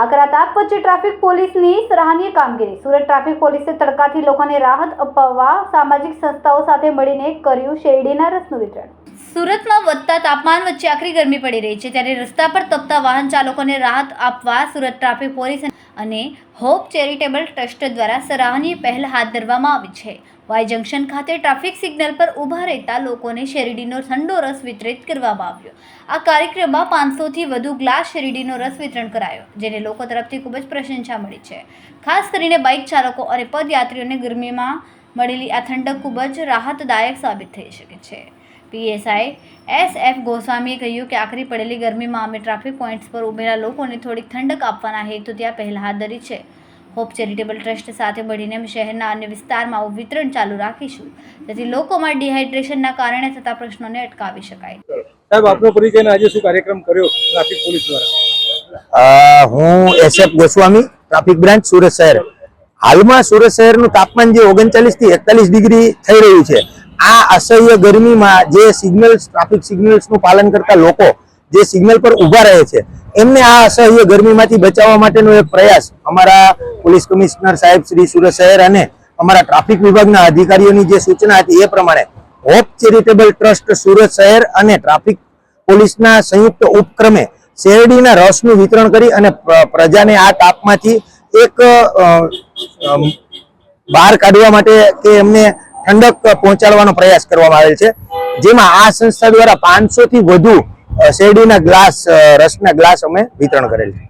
આકરા તાપ વચ્ચે ટ્રાફિક પોલીસની સરાહનીય કામગીરી. સુરત ટ્રાફિક પોલીસે તડકાથી લોકોને રાહત અપાવવા સામાજિક સંસ્થાઓ સાથે મળીને કર્યું શેરડીના રસનું વિતરણ. સુરતમાં વધતા તાપમાન વચ્ચે આકરી ગરમી પડી રહી છે. ત્યારે રસ્તા પર તપતા વાહન ચાલકોને રાહત આપવા સુરત ટ્રાફિક પોલીસ અને હોપ ચેરિટેબલ ટ્રસ્ટ દ્વારા સરાહનીય પહેલ હાથ ધરવામાં આવી છે. વાય જંકશન ખાતે ટ્રાફિક સિગ્નલ પર ઊભા રહેતા લોકોને શેરડીનો ઠંડો રસ વિતરિત કરવામાં આવ્યો. આ કાર્યક્રમમાં પાંચસોથી વધુ ગ્લાસ શેરડીનો રસ વિતરણ કરાયો, જેને લોકો તરફથી ખૂબ જ પ્રશંસા મળી છે. ખાસ કરીને બાઇક ચાલકો અને પદયાત્રીઓને ગરમીમાં મળેલી આ ઠંડક ખૂબ જ રાહતદાયક સાબિત થઈ શકે છે. પીએસઆઈ એસ એફ ગોસ્વામીએ કહ્યું કે આખરી પડેલી ગરમીમાં અમે ટ્રાફિક પોઈન્ટ્સ પર ઉભેલા લોકોને થોડીક ઠંડક આપવાના હેતુથી આ પહેલ હાથ ધરી છે. હોપ ચેરિટેબલ ટ્રસ્ટ સાથે મળીને અમે શહેરના અન્ય વિસ્તારમાં આવું વિતરણ ચાલુ રાખીશું. જેથી લોકોમાં ડિહાઇડ્રેશનના કારણે થતા પ્રશ્નોને અટકાવી શકાય. સાહેબ આપનો પરિચય આજે શું કાર્યક્રમ કર્યો ટ્રાફિક પોલીસ દ્વારા? હું SF Goswami traffic branch Surat શહેર. હાલમાં સુરત શહેરનું તાપમાન જે ઓગણચાલીસથી એકતાલીસ ડિગ્રી થઈ રહ્યું છે. આ અસહ્ય ગરમીમાં જે સિગ્નલ્સ ટ્રાફિક સિગ્નલ્સનું પાલન કરતા લોકો જે સિગ્નલ પર ઊભા રહે છે, એમને આ અસહ્ય ગરમીમાંથી બચાવવા માટેનો એક પ્રયાસ અમારા પોલીસ કમિશનર સાહેબ શ્રી સુરત શહેર અને અમારા ટ્રાફિક વિભાગના અધિકારીઓની જે સૂચના હતી એ પ્રમાણે હોપ ચેરિટેબલ ટ્રસ્ટ સુરત શહેર અને ટ્રાફિક પોલીસના સંયુક્ત ઉપક્રમે શેરડીના રસનું વિતરણ કરી અને પ્રજાને આ તાપમાંથી એક બહાર કાઢવા માટે કે એમને ઠંડક પહોંચાડવાનો પ્રયાસ કરવામાં આવેલ છે. જેમાં આ સંસ્થા દ્વારા પાંચસો થી વધુ શેરડીના ગ્લાસ રસના ગ્લાસ અમે વિતરણ કરેલ છે.